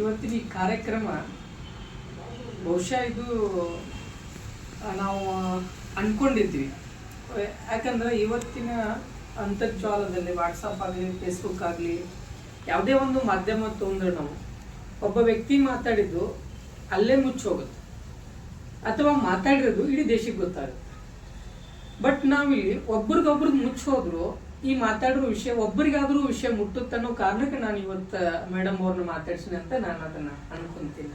ಇವತ್ತಿನ ಈ ಕಾರ್ಯಕ್ರಮ, ಬಹುಶಃ ಇದು ನಾವು ಅಂದ್ಕೊಂಡಿದ್ವಿ ಯಾಕಂದ್ರೆ ಇವತ್ತಿನ ಅಂತರ್ಜಾಲದಲ್ಲಿ ವಾಟ್ಸಪ್ ಆಗಲಿ ಫೇಸ್ಬುಕ್ ಆಗಲಿ, ಯಾವುದೇ ಒಂದು ಮಾಧ್ಯಮ ತೊಗೊಂಡ್ರೆ ನಾವು, ಒಬ್ಬ ವ್ಯಕ್ತಿ ಮಾತಾಡಿದ್ದು ಅಲ್ಲೇ ಮುಚ್ಚೋಗುತ್ತೆ ಅಥವಾ ಮಾತಾಡಿರೋದು ಇಡೀ ದೇಶಕ್ಕೆ ಗೊತ್ತಾಗುತ್ತೆ. ಬಟ್ ನಾವಿಲ್ಲಿ ಒಬ್ರಿಗೊಬ್ರಿಗೆ ಮುಚ್ಚೋದ್ರು ಈ ಮಾತಾಡಿರೋ ವಿಷಯ, ಒಬ್ಬರಿಗಾದ್ರೂ ವಿಷಯ ಮುಟ್ಟುತ್ತೆ ಅನ್ನೋ ಕಾರಣಕ್ಕೆ ನಾನು ಇವತ್ತು ಮೇಡಮ್ ಅವ್ರನ್ನ ಮಾತಾಡ್ಸಿನಿ ಅಂತ ನಾನು ಅದನ್ನ ಅನ್ಕೊಂತೀನಿ.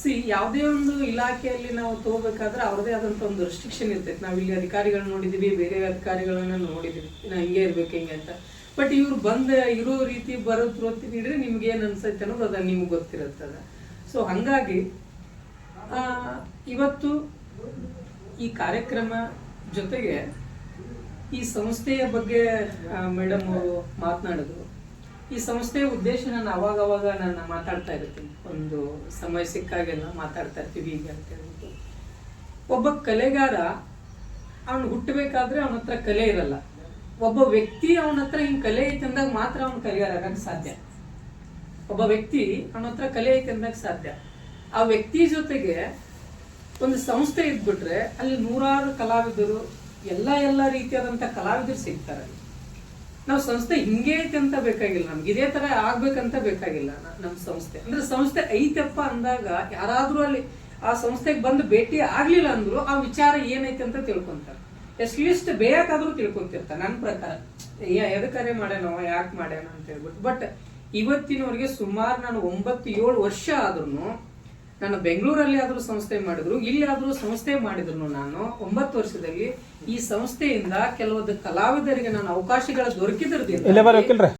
ಸಿ ಯಾವುದೇ ಒಂದು ಇಲಾಖೆಯಲ್ಲಿ ನಾವು ತಗೋಬೇಕಾದ್ರೆ ಅವ್ರದೇ ಆದಂತ ಒಂದು ರೆಸ್ಟ್ರಿಕ್ಷನ್ ಇರ್ತೈತೆ. ನಾವು ಇಲ್ಲಿ ಅಧಿಕಾರಿಗಳನ್ನ ನೋಡಿದೀವಿ, ಬೇರೆ ಅಧಿಕಾರಿಗಳನ್ನ ನೋಡಿದೀವಿ. ನಾ ಹಿಂಗೆ ಇರ್ಬೇಕು, ಹಿಂಗೆ ಅಂತ. ಬಟ್ ಇವ್ರು ಬಂದ, ಇರೋ ರೀತಿ ಬರೋದ್ರ ನೀಡಿದ್ರೆ ನಿಮ್ಗೆ ಏನು ಅನ್ಸೈತೆ ಅನ್ನೋದು ಅದ, ನಿಮ್ಗೆ ಗೊತ್ತಿರುತ್ತದ ಸೊ ಹಂಗಾಗಿ ಇವತ್ತು ಈ ಕಾರ್ಯಕ್ರಮ ಜೊತೆಗೆ ಈ ಸಂಸ್ಥೆಯ ಬಗ್ಗೆ ಮೇಡಮ್ ಅವರು ಮಾತನಾಡಿದ್ರು. ಈ ಸಂಸ್ಥೆಯ ಉದ್ದೇಶ ನಾನು ಅವಾಗ ಅವಾಗ ನಾನು ಮಾತಾಡ್ತಾ ಇರ್ತೀನಿ. ಒಂದು ಸಮಯ ಸಿಕ್ಕಾಗೆಲ್ಲ ಮಾತಾಡ್ತಾ ಇರ್ತೀವಿ ಹೀಗೆ ಅಂತ ಹೇಳ್ಬಿಟ್ಟು. ಒಬ್ಬ ಕಲೆಗಾರ, ಅವನು ಹುಟ್ಟಬೇಕಾದ್ರೆ ಅವನ ಹತ್ರ ಕಲೆ ಇರಲ್ಲ. ಒಬ್ಬ ವ್ಯಕ್ತಿ ಅವನ ಹತ್ರ ಹಿಂಗ್ ಕಲೆ ಐತೆ ಅಂದಾಗ ಮಾತ್ರ ಅವನ ಕಲೆಗಾರ ಆಗಕ್ಕೆ ಸಾಧ್ಯ. ಒಬ್ಬ ವ್ಯಕ್ತಿ ಅವನ ಹತ್ರ ಕಲೆ ಐತೆ ಅಂದಾಗ ಸಾಧ್ಯ. ಆ ವ್ಯಕ್ತಿ ಜೊತೆಗೆ ಒಂದು ಸಂಸ್ಥೆ ಇದ್ಬಿಟ್ರೆ ಅಲ್ಲಿ ನೂರಾರು ಕಲಾವಿದರು ಎಲ್ಲ ಎಲ್ಲ ರೀತಿಯಾದಂಥ ಕಲಾವಿದರು ಸಿಗ್ತಾರೆ. ನಾವು ಸಂಸ್ಥೆ ಹಿಂಗೆ ಐತೆ ಅಂತ ಬೇಕಾಗಿಲ್ಲ. ನಮ್ಗೆ ಇದೇ ತರ ಆಗ್ಬೇಕಂತ ಬೇಕಾಗಿಲ್ಲ ನಮ್ಮ ನಮ್ ಸಂಸ್ಥೆ. ಅಂದ್ರೆ ಸಂಸ್ಥೆ ಐತಪ್ಪ ಅಂದಾಗ ಯಾರಾದರೂ ಅಲ್ಲಿ ಆ ಸಂಸ್ಥೆಗೆ ಬಂದು ಭೇಟಿ ಆಗ್ಲಿಲ್ಲ ಅಂದ್ರು ಆ ವಿಚಾರ ಏನೈತೆ ಅಂತ ತಿಳ್ಕೊಂತಾರೆ. ಎಟ್ಲೀಸ್ಟ್ ಬೇಕಾದರೂ ತಿಳ್ಕೊಂತಿರ್ತಾರೆ. ನನ್ನ ಪ್ರಕಾರ. ಎದಕ್ಕರೆ ಮಾಡ್ಯಾನೋ, ಯಾಕೆ ಮಾಡ್ಯಾನ ಅಂತ ಹೇಳ್ಬಿಟ್ಟು. ಬಟ್ ಇವತ್ತಿನವರಿಗೆ ಸುಮಾರು ನಾನು ಒಂಬತ್ತು ಏಳು ವರ್ಷ ಆದ್ರೂ ನಾನು ಬೆಂಗಳೂರಲ್ಲಿ ಆದರೂ ಸಂಸ್ಥೆ ಮಾಡಿದ್ರು, ಇಲ್ಲಿ ಆದರೂ ಸಂಸ್ಥೆ ಮಾಡಿದ್ರು ನಾನು ಒಂಬತ್ತು ವರ್ಷದಲ್ಲಿ ಈ ಸಂಸ್ಥೆಯಿಂದ ಕೆಲವೊಂದು ಕಲಾವಿದರಿಗೆ ನಾನು ಅವಕಾಶಗಳ ದೊರಕಿದ್ರೆ